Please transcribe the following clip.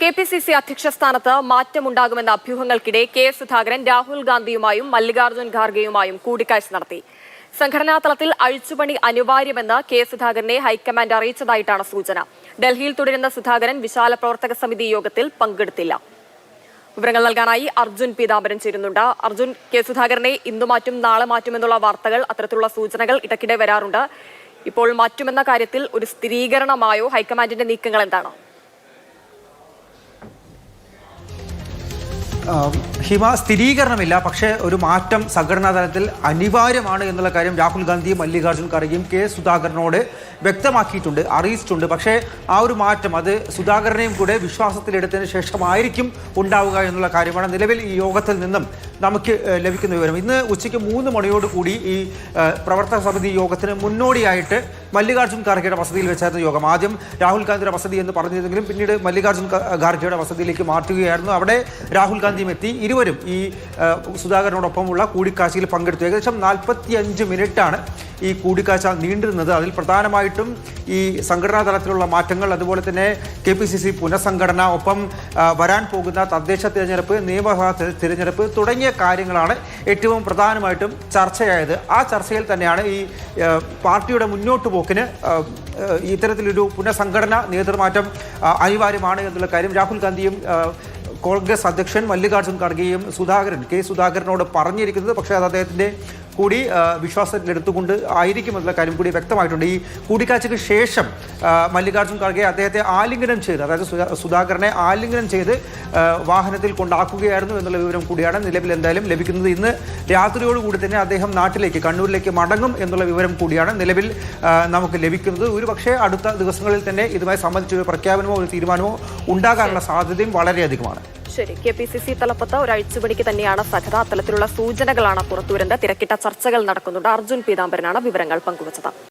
K P C C അധ്യക്ഷ സ്ഥാനത്ത് മാറ്റമുണ്ടാകുമെന്ന അഭ്യൂഹങ്ങൾക്കിടെ കെ സുധാകരൻ രാഹുൽ ഗാന്ധിയുമായും മല്ലികാർജുൻ ഖാർഗെയുമായും കൂടിക്കാഴ്ച നടത്തി. സംഘടനാ തലത്തിൽ അഴിച്ചുപണി അനിവാര്യമെന്ന് കെ സുധാകരനെ ഹൈക്കമാൻഡ് അറിയിച്ചതായിട്ടാണ് സൂചന. ഡൽഹിയിൽ തുടരുന്ന സുധാകരൻ വിശാല പ്രവർത്തക സമിതി യോഗത്തിൽ പങ്കെടുത്തില്ല. വിവരങ്ങൾ നൽകാനായി അർജുൻ പീതാംബരൻ ചേരുന്നുണ്ട്. അർജുൻ കെ സുധാകരനെ ഇന്നു മാറ്റും നാളെ മാറ്റുമെന്നുള്ള വാർത്തകൾ അത്തരത്തിലുള്ള സൂചനകൾ ഇടയ്ക്കിടെ വരാറുണ്ട്. ഇപ്പോൾ മാറ്റുമെന്ന കാര്യത്തിൽ ഒരു സ്ഥിരീകരണമായോ? ഹൈക്കമാൻഡിന്റെ നീക്കങ്ങൾ എന്താണ്? ഹിമ സ്ഥിരീകരണമില്ല പക്ഷേ ഒരു മാറ്റം സംഘടനാ തലത്തിൽ അനിവാര്യമാണ് എന്നുള്ള കാര്യം രാഹുൽ ഗാന്ധിയും മല്ലികാർജുൻ ഖർഗെയും കെ സുധാകരനോട് വ്യക്തമാക്കിയിട്ടുണ്ട് അറിയിച്ചിട്ടുണ്ട്. പക്ഷേ ആ ഒരു മാറ്റം അത് സുധാകരനെയും കൂടെ വിശ്വാസത്തിലെടുത്തതിന് ശേഷമായിരിക്കും ഉണ്ടാവുക എന്നുള്ള കാര്യമാണ് നിലവിൽ ഈ യോഗത്തിൽ നിന്നും നമുക്ക് ലഭിക്കുന്ന വിവരം. ഇന്ന് ഉച്ചയ്ക്ക് മൂന്ന് മണിയോട് കൂടി ഈ പ്രവർത്തക സമിതി യോഗത്തിന് മുന്നോടിയായിട്ട് മല്ലികാർജുൻ ഖാർഗെയുടെ വസതിയിൽ വെച്ചായിരുന്നു യോഗം. ആദ്യം രാഹുൽ ഗാന്ധിയുടെ വസതി എന്ന് പറഞ്ഞിരുന്നെങ്കിലും പിന്നീട് മല്ലികാർജുൻ ഖാർഗെയുടെ വസതിയിലേക്ക് മാറ്റുകയായിരുന്നു. അവിടെ രാഹുൽ ഗാന്ധിയും എത്തി. ഇരുവരും ഈ സുധാകരനോടൊപ്പമുള്ള കൂടിക്കാഴ്ചയിൽ പങ്കെടുത്തു. ഏകദേശം നാൽപ്പത്തി അഞ്ച് മിനിറ്റാണ് ഈ കൂടിക്കാഴ്ച നീണ്ടിരുന്നത് അതിൽ പ്രധാനമായിട്ടും ഈ സംഘടനാ തലത്തിലുള്ള മാറ്റങ്ങൾ അതുപോലെ തന്നെ കെ പി സി സി പുനഃസംഘടന ഒപ്പം വരാൻ പോകുന്ന തദ്ദേശ തിരഞ്ഞെടുപ്പ് നിയമസഭാ തിരഞ്ഞെടുപ്പ് തുടങ്ങിയ കാര്യങ്ങളാണ് ഏറ്റവും പ്രധാനമായിട്ടും ചർച്ചയായത്. ആ ചർച്ചയിൽ തന്നെയാണ് ഈ പാർട്ടിയുടെ മുന്നോട്ട് പോക്കിന് ഇത്തരത്തിലൊരു പുനഃസംഘടന നേതൃമാറ്റം അനിവാര്യമാണ് എന്നുള്ള കാര്യം രാഹുൽ ഗാന്ധിയും കോൺഗ്രസ് അധ്യക്ഷൻ മല്ലികാർജുൻ ഖർഗെയും സുധാകരൻ കെ സുധാകരനോട് പറഞ്ഞിരിക്കുന്നത്. പക്ഷേ അത് അദ്ദേഹത്തിന്റെ കൂടി വിശ്വാസത്തിലെടുത്തുകൊണ്ട് ആയിരിക്കും എന്നുള്ള കാര്യം കൂടി വ്യക്തമായിട്ടുണ്ട്. ഈ കൂടിക്കാഴ്ചയ്ക്ക് ശേഷം മല്ലികാർജുൻ ഖാർഗെ അദ്ദേഹത്തെ ആലിംഗനം ചെയ്ത് അതായത് സുധാ- സുധാകരനെ ആലിംഗനം ചെയ്ത് വാഹനത്തിൽ കൊണ്ടാക്കുകയായിരുന്നു എന്നുള്ള വിവരം കൂടിയാണ് നിലവിൽ എന്തായാലും ലഭിക്കുന്നത്. ഇന്ന് രാത്രിയോടുകൂടി തന്നെ അദ്ദേഹം നാട്ടിലേക്ക് കണ്ണൂരിലേക്ക് മടങ്ങും എന്നുള്ള വിവരം കൂടിയാണ് നിലവിൽ നമുക്ക് ലഭിക്കുന്നത്. ഒരുപക്ഷേ അടുത്ത ദിവസങ്ങളിൽ തന്നെ ഇതുമായി സംബന്ധിച്ച് ഒരു പ്രഖ്യാപനമോ ഒരു തീരുമാനമോ ഉണ്ടാകാനുള്ള സാധ്യതയും വളരെയധികമാണ്. ശരി കെ പി സി സി തലപ്പത്ത് ഒരു അഴിച്ചുപണിക്ക് തന്നെയാണ് സഖത അത്തരത്തിലുള്ള സൂചനകളാണ് പുറത്തുവരുന്നത്. തിരക്കിട്ട ചർച്ചകൾ നടക്കുന്നുണ്ട്. അർജുൻ പീതാംബരനാണ് വിവരങ്ങൾ പങ്കുവച്ചത്.